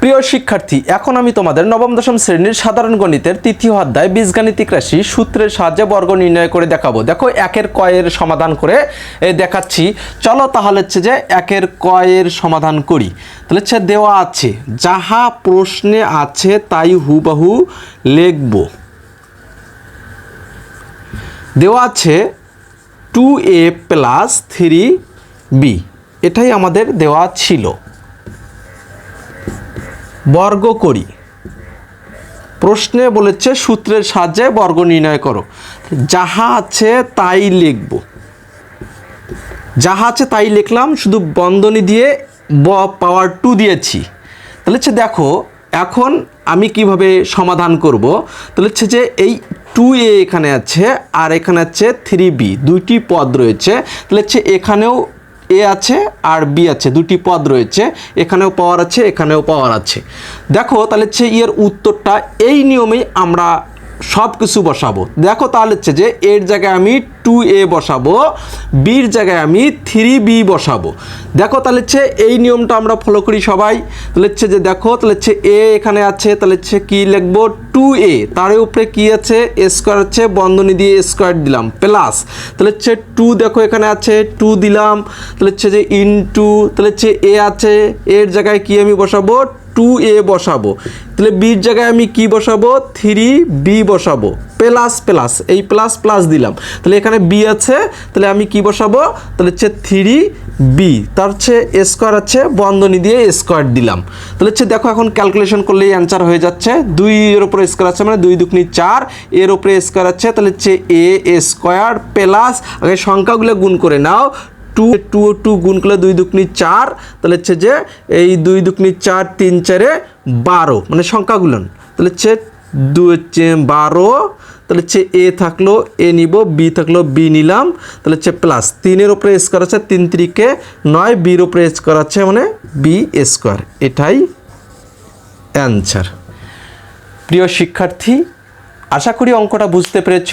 প্রিয় শিক্ষার্থী, এখন আমি তোমাদের নবম, দশম শ্রেণির সাধারণ গণিতের তৃতীয় অধ্যায় বীজগাণিতিক রাশি সূত্রের সাহায্যে বর্গ নির্ণয় করে দেখাবো। দেখো, একের কয়ের সমাধান করে দেখাচ্ছি। চলো তাহলে হচ্ছে যে একের কয়ের সমাধান করি। তাহলে হচ্ছে দেওয়া আছে, যাহা প্রশ্নে আছে তাই হুবাহু লিখব। দেওয়া আছে two A plus three B, এটাই আমাদের দেওয়া ছিল। বর্গ করি। প্রশ্নে বলেছে সূত্রের সাহায্যে বর্গ নির্ণয় করো। যাহা আছে তাই লিখব। যাহা আছে তাই লিখলাম, শুধু বন্ধনী দিয়ে ব পাওয়ার টু দিয়েছি। তাহলে হচ্ছে দেখো, এখন আমি কীভাবে সমাধান করব? তাহলে হচ্ছে যে এই টু এ এখানে আছে, আর এখানে আছে থ্রি বি, দুইটি পদ রয়েছে। তাহলে হচ্ছে এখানেও এ আছে আর বি আছে, দুটি পদ রয়েছে। এখানেও পাওয়ার আছে, এখানেও পাওয়ার আছে। দেখো তাহলে হচ্ছে ইয়ের উত্তরটা এই নিয়মেই আমরা সব কিছু বসাবো। দেখো তাহলে হচ্ছে যে, এর জায়গায় আমি টু এ বসাবো বির জায়গায় আমি থ্রি বি বসাবো। দেখো তাহলে হচ্ছে এই নিয়মটা আমরা ফলো করি সবাই। তাহলে হচ্ছে যে, দেখো তাহলে হচ্ছে এ এখানে আছে, তাহলে হচ্ছে কি লিখব? টু এ তার উপরে কি আছে? স্কোয়ার আছে বন্ধনী দিয়ে স্কোয়ার দিলাম প্লাস তাহলে হচ্ছে টু দেখো এখানে আছে টু দিলাম। তাহলে হচ্ছে যে ইনটু তাহলে হচ্ছে এ আছে। এর জায়গায় কি আমি বসাবো? টু এ বসাবো। তাহলে বির জায়গায় আমি কি বসাবো? থ্রি বি বসাবো। প্লাস প্লাস এই প্লাস প্লাস দিলাম। তাহলে এখানে বি আছে, তাহলে আমি কি বসাবো? তাহলে হচ্ছে থ্রি বি তার হচ্ছে স্কোয়ার আছে, বন্ধনী দিয়ে স্কোয়ার দিলাম। তাহলে হচ্ছে দেখো এখন ক্যালকুলেশন করলেই অ্যান্সার হয়ে যাচ্ছে। দুই এর উপরে স্কোয়ার আছে মানে দুই দুগুনি চার, এর উপরে স্কোয়ার আছে, তাহলে হচ্ছে এ স্কোয়ার প্লাস আগে সংখ্যাগুলো গুণ করে নাও। টু টু টু গুণ করলে দুই দুকনি চার, তাহলে হচ্ছে যে এই দুই দুকনি চার, তিন চারে বারো মানে সংখ্যাগুলো। তাহলে হচ্ছে দু হচ্ছে বারো, তাহলে হচ্ছে এ থাকল, এ নিব, বি থাকল, বি নিলাম, তাহলে হচ্ছে প্লাস। তিনের ওপরে স্কোয়ার আছে, তিন তিরিকে নয়, বির ওপরে স্কোয়ার আছে মানে বি স্কোয়ার। এটাই অ্যান্সার। প্রিয় শিক্ষার্থী, আশা করি অঙ্কটা বুঝতে পেরেছ।